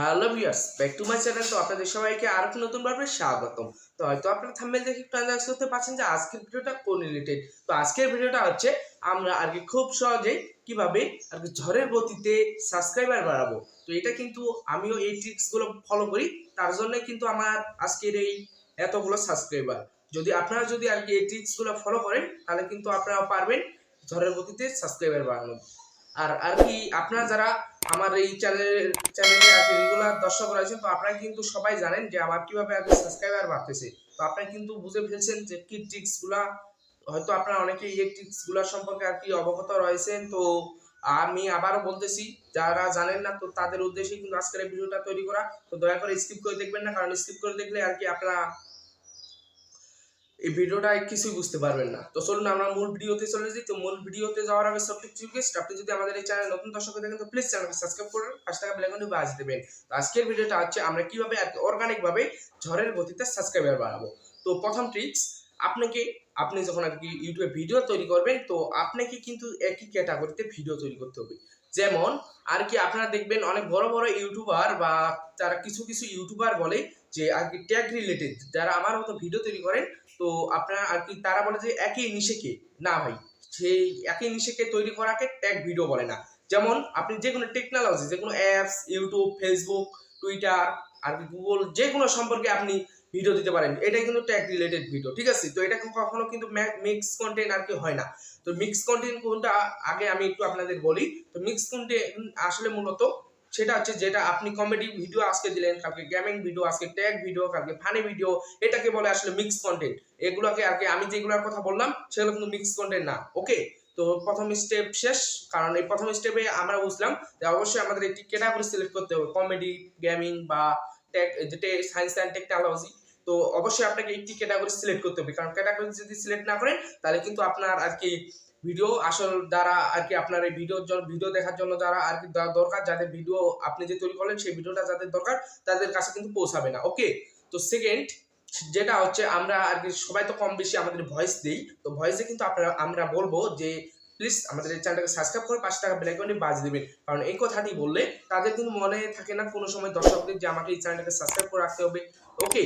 Hello viewers back to my channel তো আপনাদের সবাইকে আর একটা নতুন ভাবে স্বাগতম। তো হয়তো আপনারা থাম্বনেল দেখে ট্রান্সাক্ট করতে পারছেন যে আজকের ভিডিওটা কোন রিলেটেড তো আজকের ভিডিওটা হচ্ছে আমরা আর কি খুব সহজেই কীভাবে আর কি ঝড়ের গতিতে সাবস্ক্রাইবার বাড়াবো। তো এটা কিন্তু আমিও এই ট্রিক্সগুলো ফলো করি, তার জন্য কিন্তু আমার আজকের এই এতগুলো সাবস্ক্রাইবার যদি আপনারা যদি আর কি এই ট্রিক্সগুলো ফলো করেন, তাহলে কিন্তু আপনারা পারবেন ঝড়ের গতিতে সাবস্ক্রাইবার বাড়ানো আর আর কি, আপনারা যারা আমার এই চ্যানেলের চ্যানেলে আর রেগুলার দর্শক রয়েছেন, তো আপনারা কিন্তু সবাই জানেন যে আমার কীভাবে আর সাবস্ক্রাইবার বাড়তেছে। তো আপনারা কিন্তু বুঝে ফেলছেন যে কি ট্রিক্সগুলা, হয়তো আপনারা অনেকে এই ট্রিক্সগুলা সম্পর্কে আর কি অবগত রয়েছেন। তো আমি আবারও বলতেছি, যারা জানেন না, তো তাদের উদ্দেশ্যে কিন্তু আজকের ভিডিওটা তৈরি করা। তো দয়া করে স্কিপ করে দেখবেন না, কারণ স্কিপ করে দেখলে আর কি আপনারা এই ভিডিওটা কিছুই বুঝতে পারবেন না। তো চলুন, আমরা মূল ভিডিওতে চলে যাই। তো মূল ভিডিওতে যাওয়ার আগে সব কিছু রিকোয়েস্ট আপনি যদি আমাদের এই চ্যানেল নতুন দর্শক হয়ে থাকেন, তো প্লিজ চ্যানেলকে সাবস্ক্রাইব করুন পাঁচ টাকা বেল আইকনটি বাজিয়ে দেবেন। তো আজকের ভিডিওটা হচ্ছে, আমরা কীভাবে অর্গানিক ভাবে ঝড়ের গতিতে সাবস্ক্রাইবার বাড়াবো। তো প্রথম ট্রিক্স আপনাকে, আপনি যখন আর কি ইউটিউবে ভিডিও তৈরি করবেন, তো আপনাকে কিন্তু একই ক্যাটাগরিতে ভিডিও তৈরি করতে হবে। যেমন, আর কি আপনারা দেখবেন, অনেক বড় বড় ইউটিউবার বা তারা কিছু কিছু ইউটিউবার বলে যে আর কি ট্যাগ রিলেটেড যারা আমার মতো ভিডিও তৈরি করেন তো আপনারা আর কি, তারা বলে যে একই নিশেকে না ভাই, সেই একই নিশেকে তৈরি করাকে ট্যাগ ভিডিও বলে না। যেমন আপনি যে কোনো টেকনোলজি যে কোনো অ্যাপস ইউটিউব ফেসবুক টুইটার আর কি গুগল যে কোনো সম্পর্কে আপনি ভিডিও দিতে পারেন। এটাই কিন্তু ট্যাগ রিলেটেড ভিডিও ঠিক আছে? তো এটা কখনো কিন্তু মিক্স কন্টেন্ট আর কি হয় না। তো মিক্স কন্টেন্ট কোনটা, আগে আমি একটু আপনাদের বলি। তো মিক্স কন্টেন্ট আসলে মূলত সেটা হচ্ছে যেটা আপনি কমেডি ভিডিও আজকে দিলেন কালকে গেমিং ভিডিও আজকে ট্যাগ ভিডিও কালকে ফানি ভিডিও এটাকে বলে আসলে মিক্স কন্টেন্ট এগুলোকে আর কি আমি যেগুলোর কথা বললাম, সেগুলো কিন্তু মিক্স কন্টেন্ট না ওকে তো প্রথম স্টেপ শেষ, কারণ এই প্রথম স্টেপে আমরা বুঝলাম যে অবশ্যই আমাদের একটি ক্যাটাগরি সিলেক্ট করতে হবে কমেডি গেমিং বা টেক যেটা সায়েন্স অ্যান্ড টেকনোলজি তো অবশ্যই আপনাকে একটি ক্যাটাগরি সিলেক্ট করতে হবে, কারণ ক্যাটাগরি যদি সিলেক্ট না করেন, তাহলে কিন্তু আপনার আর কি ভিডিও আসল দ্বারা আর কি আপনার এই ভিডিওর জন্য ভিডিও দেখার জন্য যারা আর কি দরকার, যাদের ভিডিও আপনি যে তৈরি করলেন সেই ভিডিওটা যাদের দরকার, তাদের কাছে কিন্তু পৌঁছাবে না ওকে তো সেকেন্ড যেটা হচ্ছে আমরা আর কি সবাই তো কম বেশি আমাদের ভয়েস দিই, তো ভয়েসে কিন্তু আপনারা, আমরা বলব যে প্লিজ আমাদের এই চ্যানেলটাকে সাবস্ক্রাইব করে পাঁচ টাকা বেল আইকনে বাজ দিবেন। কারণ এই কথাটি বললে তাদের কিন্তু মনে থাকে না কোনো সময় দর্শকদের যে আমাকে এই চ্যানেলটাকে সাবস্ক্রাইব করে রাখতে হবে ওকে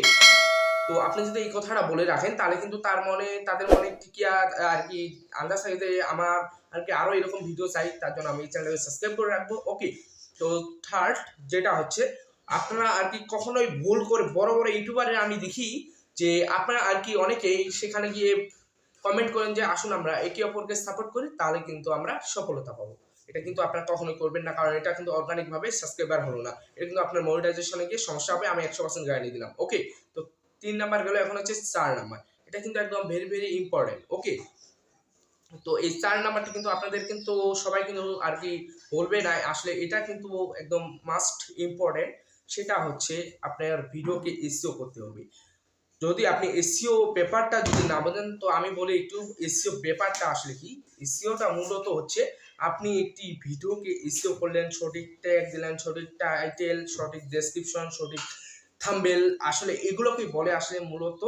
তো আপনি যদি এই কথাটা বলে রাখেন, তাহলে কিন্তু তার মনে, তাদের মনে টিকিয়া আর কি আন্দাজ থাকে যে আমার আর কি আরও এরকম ভিডিও চাই, তার জন্য আমি এই চ্যানেলটাকে সাবস্ক্রাইব করে রাখব। ওকে তো থার্ড যেটা হচ্ছে, আপনারা আর কি কখনোই ভুল করে বড় বড় ইউটিউবারে আমি দেখি যে আপনারা আর কি অনেকেই সেখানে গিয়ে কমেন্ট করেন যে, আসুন আমরা একে অপরকে সাপোর্ট করি, তাহলে কিন্তু আমরা সফলতা পাবো। এটা কিন্তু আপনারা কখনোই করবেন না, কারণ এটা কিন্তু অর্গানিকভাবে সাবস্ক্রাইবার হলো না। এটা কিন্তু আপনার মনিটাইজেশনে গিয়ে সমস্যা হবে, আমি একশো পার্সেন্ট গ্যারান্টি দিলাম। ওকে তো তিন নাম্বার গেল এখন হচ্ছে চার নাম্বার। এটা কিন্তু একদম ভেরি ভেরি ইম্পর্টেন্ট ওকে তো এই চার নাম্বারটা কিন্তু আপনাদের কিন্তু সবাই কিন্তু আর কি বলবে না, আসলে এটা কিন্তু একদম মাস্ট ইম্পর্টেন্ট সেটা হচ্ছে আপনার ভিডিওকে এসিও করতে হবে। যদি আপনি এসিও পেপারটা যদি না বোঝেন, তো আমি বলি একটু এসিও পেপারটা আসলে কি? এসিওটা মূলত হচ্ছে আপনি একটি ভিডিওকে এসিও করলেন, সঠিক ট্যাগ দিলেন, সঠিক টাইটেল সঠিক ডেসক্রিপশন সঠিক থাম্বেল আসলে এগুলোকে বলে আসলে মূলত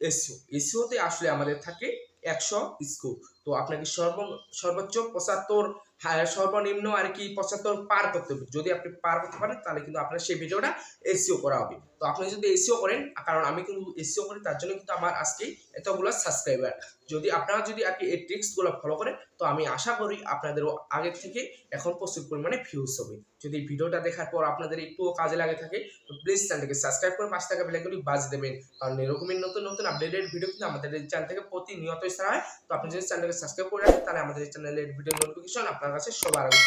এসিও এসিওতে আসলে আমাদের থাকে একশো স্কোর তো আপনাকে সর্ব, সর্বোচ্চ পঁচাত্তর হ্যাঁ সর্বনিম্ন আর কি পঁচাত্তর পার করতে হবে। যদি আপনি পার করতে পারেন, তাহলে কিন্তু আপনার সেই ভিডিওটা এসিও করা হবে। তো আপনি যদি এসিও করেন, কারণ আমি কিন্তু এসিও করি, তার জন্য কিন্তু আমার আজকে এতগুলো সাবস্ক্রাইবার যদি আপনারা যদি আর কি এই ট্রিক্সগুলো ফলো করেন, তো আমি আশা করি আপনাদেরও আগের থেকে এখন প্রচুর পরিমাণে ভিউজ হবে। যদি ভিডিওটা দেখার পর আপনাদের একটুও কাজে লাগে থাকে, তো প্লিজ চ্যানেলটাকে সাবস্ক্রাইব করে পাঁচ টাকা বেলাইকনটি বাজ দেবেন। কারণ এরকমই নতুন নতুন আপডেটেড ভিডিও কিন্তু আমাদের চ্যানেল থেকে প্রতিনিয়তই ছাড়া হয়। তো আপনি যদি চ্যানেলটাকে সাবস্ক্রাইব করে রাখেন, তাহলে আমাদের চ্যানেলের ভিডিও নোটিফিকেশন আপনার কাছে সবার আগে।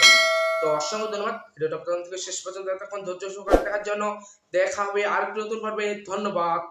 তো অসংখ্য ধন্যবাদ। ভিডিওটা প্রথম থেকে শেষ পর্যন্ত এতক্ষণ ধৈর্য সহকারে দেখার জন্য দেখা হবে আর নতুন পর্বে। ধন্যবাদ।